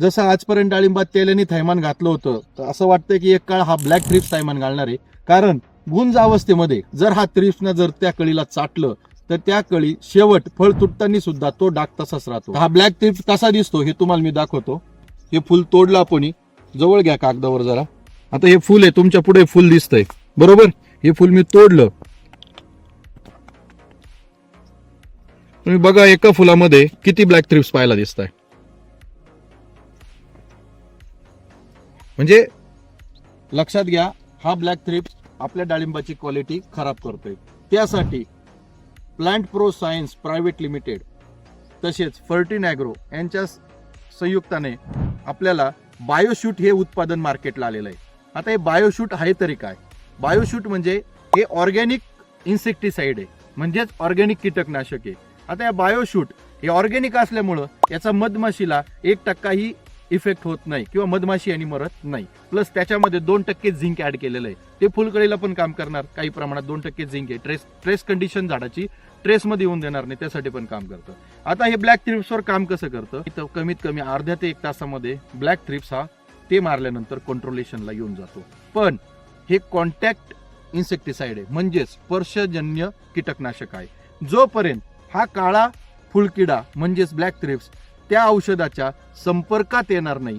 जसं आजपर्यंत डाळिंबात तेलाने थैमान घातलं होतं तर असं वाटतं की एक काळ हा ब्लॅक थ्रिप्स थैमान घालणार आहे. कारण गुंज अवस्थेमध्ये जर हा थ्रिप्सनं जर त्या कळीला चाटलं तर त्या कळी शेवट फळ तुटताना सुद्धा तो डाग तसाच राहतो. हा ब्लॅक थ्रिप्स कसा दिसतो हे तुम्हाला मी दाखवतो. हे फुल तोडलं आपण जवळ घ्या कागदावर जरा. आता हे फुल आहे तुमच्यापुढे फुल दिसतंय. बरोबर? हे फुल मी तोडलं. तुम्ही बघा एका फुलामध्ये किती ब्लॅक थ्रिप्स पाहायला दिसत आहे म्हणजे लक्षात घ्या हा ब्लॅक थ्रिप्स आपल्या डाळिंबाची क्वालिटी खराब करतोय. त्यासाठी Plant Pro Science private limited तसेच फर्टिन ॲग्रो यांच्या संयुक्ताने आपल्याला बायोशूट हे उत्पादन मार्केटला आलेलं आहे. आता हे बायोशूट आहे तरी काय? बायोशूट म्हणजे हे ऑर्गॅनिक इन्सेक्टिसाइड आहे. म्हणजेच ऑर्गॅनिक कीटकनाशक आहे. आता या बायोशूट हे ऑर्गॅनिक असल्यामुळं याचा मधमाशीला एक टक्काही इफेक्ट होत नाही किंवा मधमाशी आणि मरत नाही. प्लस त्याच्यामध्ये दोन टक्के झिंक ऍड केलेलं आहे. ते फुलकळीला पण काम करणार काही प्रमाणात दोन टक्के झिंक आहे. ट्रेस ट्रेस कंडिशन झाडाची ट्रेसमध्ये येऊन देणार नाही त्यासाठी पण काम करतं. आता हे ब्लॅक थ्रिप्सवर काम कसं करतं? इथं कमीत कमी अर्ध्या ते एक तासामध्ये ब्लॅक थ्रिप्स हा ते मारल्यानंतर कंट्रोलेशनला येऊन जातो. पण हे कॉन्टॅक्ट इन्सेक्टिसाइड आहे. म्हणजेच स्पर्शजन्य कीटकनाशक आहे. जोपर्यंत हा काळा फुलकिडा म्हणजेच ब्लॅक थ्रिप्स त्या औषधाच्या संपर्कात येणार नाही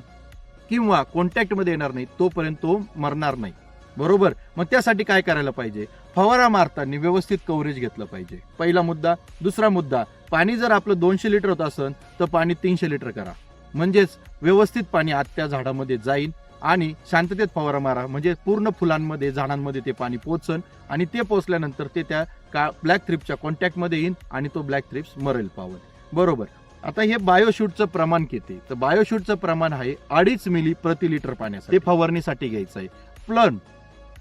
किंवा कॉन्टॅक्टमध्ये येणार नाही तोपर्यंत तो मरणार नाही. बरोबर? मग त्यासाठी काय करायला पाहिजे? फवारा मारताना व्यवस्थित कव्हरेज घेतलं पाहिजे. पहिला मुद्दा. दुसरा मुद्दा. पाणी जर आपलं दोनशे लिटर होत असेल तर पाणी तीनशे लिटर करा. म्हणजेच व्यवस्थित पाणी आत त्या झाडामध्ये जाईल आणि शांततेत फवारा मारा. म्हणजे पूर्ण फुलांमध्ये झाडांमध्ये ते पाणी पोचन आणि ते पोचल्यानंतर ते त्या का ब्लॅक थ्रिप्सच्या कॉन्टॅक्टमध्ये येईन आणि तो ब्लॅक थ्रिप्स मरेल पावन बरोबर? आता हे बायोशूटचं प्रमाण किती? तर बायोशूटचं प्रमाण आहे अडीच मिली प्रति लिटर पाण्यासाठी. ते फवारणीसाठी घ्यायचं आहे. प्लन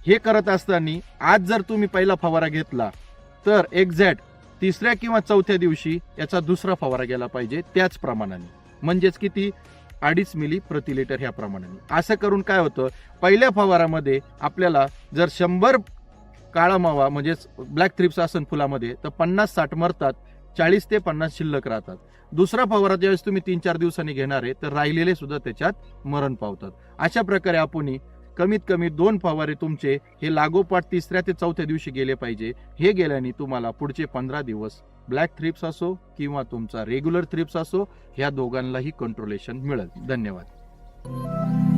हे करत असताना आज जर तुम्ही पहिला फवारा घेतला तर एक्झॅक्ट तिसऱ्या किंवा चौथ्या दिवशी याचा दुसरा फवारा गेला पाहिजे त्याच प्रमाणाने. म्हणजेच किती? अडीच मिली प्रति लिटर ह्या प्रमाणाने. असं करून काय होतं? पहिल्या फवारामध्ये आपल्याला जर शंभर काळा मावा म्हणजेच ब्लॅक थ्रिप्स असन फुलामध्ये तर पन्नास साठ मरतात. चाळीस ते पन्नास शिल्लक राहतात. दुसरा फवारा ज्यावेळेस तुम्ही तीन चार दिवसांनी घेणार आहे तर राहिलेले सुद्धा त्याच्यात मरण पावतात. अशा प्रकारे आपण कमीत कमी दोन फवारे तुमचे हे लागोपाठ तिसऱ्या ते चौथ्या दिवशी गेले पाहिजे. हे गेल्याने तुम्हाला पुढचे पंधरा दिवस ब्लॅक थ्रिप्स असो किंवा तुमचा रेग्युलर थ्रिप्स असो ह्या दोघांनाही कंट्रोलेशन मिळेल. धन्यवाद.